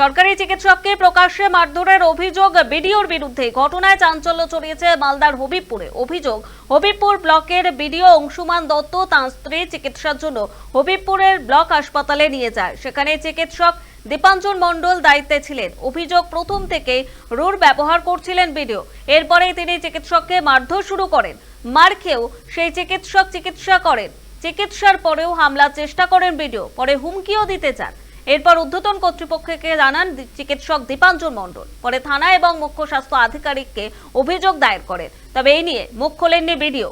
সরকারি চিকিৎসককে প্রকাশ্যে মারধরের অভিযোগ বিডিওর বিরুদ্ধে। ঘটনায় চাঞ্চল্য ছড়িয়েছে মালদার হবিবপুরে। অভিযোগ, হবিবপুর ব্লকের বিডিও অংশুমান দত্ত তাঁর স্ত্রী চিকিৎসার জন্য হবিবপুরের ব্লক হাসপাতালে নিয়ে যায়। সেখানে চিকিৎসক দীপাঞ্জন মণ্ডল দায়িত্বে ছিলেন। অভিযোগ, প্রথম থেকে রুর ব্যবহার করছিলেন বিডিও। এরপরেই তিনি চিকিৎসককে মারধর শুরু করেন। মার খেয়েও সেই চিকিৎসক চিকিৎসা করেন। চিকিৎসার পরেও হামলার চেষ্টা করেন বিডিও। পরে হুমকিও দিতে চান। এরপর ঊর্ধ্বতন কর্তৃপক্ষকে জানান চিকিৎসক দীপাঞ্জন মণ্ডল। পরে থানা এবং মুখ্য স্বাস্থ্য আধিকারিককে অভিযোগ দায়ের করেন। তবে এই নিয়ে মুখ খোলেননি বিডিও।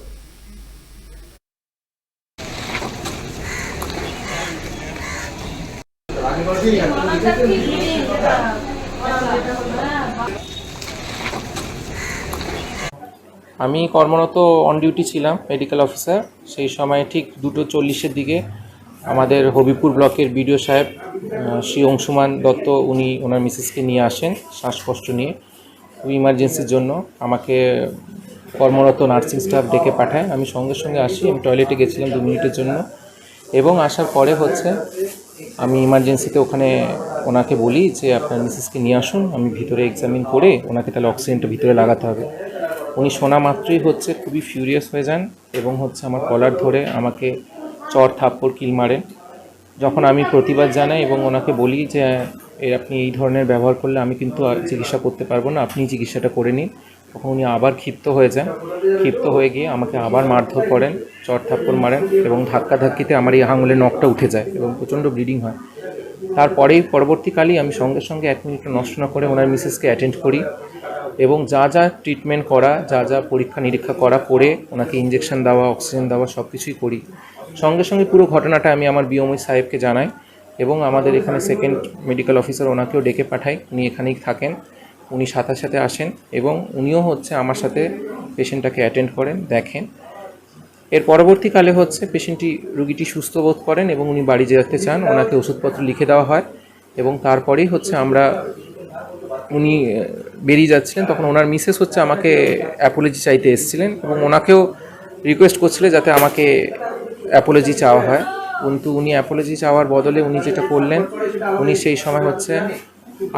আমি কর্মরত অন ডিউটি ছিলাম মেডিকেল অফিসার সেই সময় ঠিক দুটো চল্লিশের দিকে আমাদের হবিপুর ব্লকের বিডিও সাহেব শ্রী অংশুমান দত্ত, উনি ওনার মিসেসকে নিয়ে আসেন শ্বাসকষ্ট নিয়ে। ইমার্জেন্সির জন্য আমাকে কর্মরত নার্সিং স্টাফ ডেকে পাঠায়। আমি সঙ্গে সঙ্গে আসি, আমি টয়লেটে গেছিলাম দু মিনিটের জন্য। এবং আসার পরে হচ্ছে, আমি ইমার্জেন্সিতে ওখানে ওনাকে বলি যে, আপনার মিসেসকে নিয়ে আসুন, আমি ভিতরে এক্সামিন করে ওনাকে তাহলে অক্সিজেনটা ভিতরে লাগাতে হবে। উনি শোনা মাত্রই হচ্ছে খুবই ফিউরিয়াস হয়ে যান এবং হচ্ছে আমার কলার ধরে আমাকে চর থাপ্পড় কিল মারেন। যখন আমি প্রতিবাদ জানাই এবং ওনাকে বলি যে এর আপনি এই ধরনের ব্যবহার করলে আমি কিন্তু চিকিৎসা করতে পারব না, আপনি চিকিৎসাটা করে নিন। তখন উনি আবার ক্ষিপ্ত হয়ে যান। ক্ষিপ্ত হয়ে গিয়ে আমাকে আবার মারধর করেন, চর থাপ্পড় মারেন এবং ধাক্কা ধাক্কিতে আমার এই আঙুলের নখটা উঠে যায় এবং প্রচণ্ড ব্লিডিং হয়। তারপরেই পরবর্তীকালেই আমি সঙ্গে সঙ্গে এক মিনিট নষ্ট না করে ওনার মিসেসকে অ্যাটেন্ড করি এবং যা যা ট্রিটমেন্ট করা, যা যা পরীক্ষা নিরীক্ষা করা করে ওনাকে ইঞ্জেকশন দেওয়া, অক্সিজেন দেওয়া সব কিছুই করি। সঙ্গে সঙ্গে পুরো ঘটনাটা আমি আমার বিওমই সাহেবকে জানাই এবং আমাদের এখানে সেকেন্ড মেডিকেল অফিসার ওনাকেও ডেকে পাঠাই। উনি এখানেই থাকেন, উনি সাথে সাথে আসেন এবং উনিও হচ্ছে আমার সাথে পেশেন্টটাকে অ্যাটেন্ড করেন, দেখেন। এর পরবর্তীকালে হচ্ছে পেশেন্টটি রুগীটি সুস্থ বোধ করেন এবং উনি বাড়ি যেতে চান, ওনাকে ওষুধপত্র লিখে দেওয়া হয় এবং তারপরেই হচ্ছে আমরা উনি বেরিয়ে যাচ্ছিলেন। তখন ওনার মিসেস হচ্ছে আমাকে অ্যাপোলজি চাইতে এসেছিলেন এবং ওনাকেও রিকোয়েস্ট করছিলেন যাতে আমাকে অ্যাপোলজি চাওয়া হয়। কিন্তু উনি অ্যাপোলজি চাওয়ার বদলে উনি যেটা করলেন উনি সেই সময় হচ্ছে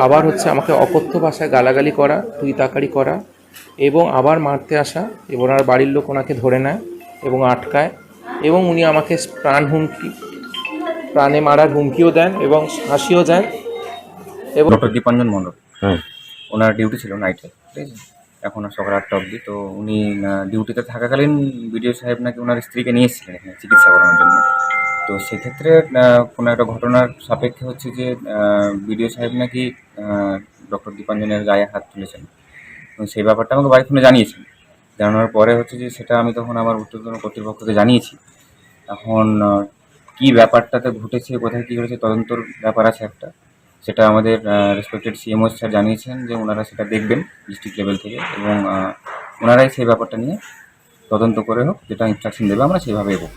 আবার হচ্ছে আমাকে অকথ্য ভাষায় গালাগালি করা তুই তাকারি করা এবং আবার মারতে আসা এবং ওনার বাড়ির লোক ওনাকে ধরে নেয় এবং আটকায় এবং উনি আমাকে প্রাণ হুমকি প্রাণে মারার হুমকিও দেন এবং হাসিও দেন এবং ডক্টর দীপাঞ্জন মণ্ডল। হুম ওনার ডিউটি ছিল নাইটে ঠিক আছে এখন সকাল আটটা অবধি। তো উনি ডিউটিতে থাকাকালীন বিডিও সাহেব নাকি ওনার স্ত্রীকে নিয়ে এসেছিলেন এখানে চিকিৎসা করানোর জন্য। তো সেক্ষেত্রে কোনো একটা ঘটনার সাপেক্ষে হচ্ছে যে বিডিও সাহেব নাকি ডক্টর দীপাঞ্জনের গায়ে হাত তুলেছেন। সেই ব্যাপারটা আমাকে বাড়ি ফোনে জানিয়েছেন। জানানোর পরে হচ্ছে যে, সেটা আমি তখন আমার উত্তরতন কর্তৃপক্ষকে জানিয়েছি। এখন কী ব্যাপারটাতে ঘটেছে, কোথায় কী ঘটেছে তদন্তর ব্যাপার আছে একটা। সেটা আমাদের রেসপেক্টেড সিএমও স্যার জানিয়েছেন যে ওনারা সেটা দেখবেন ডিস্ট্রিক্ট লেভেল থেকে এবং ওনারাই সেই ব্যাপারটা নিয়ে তদন্ত করে হোক, যেটা ইনস্ট্রাকশন দেবে, আমরা সেইভাবে এগোবো।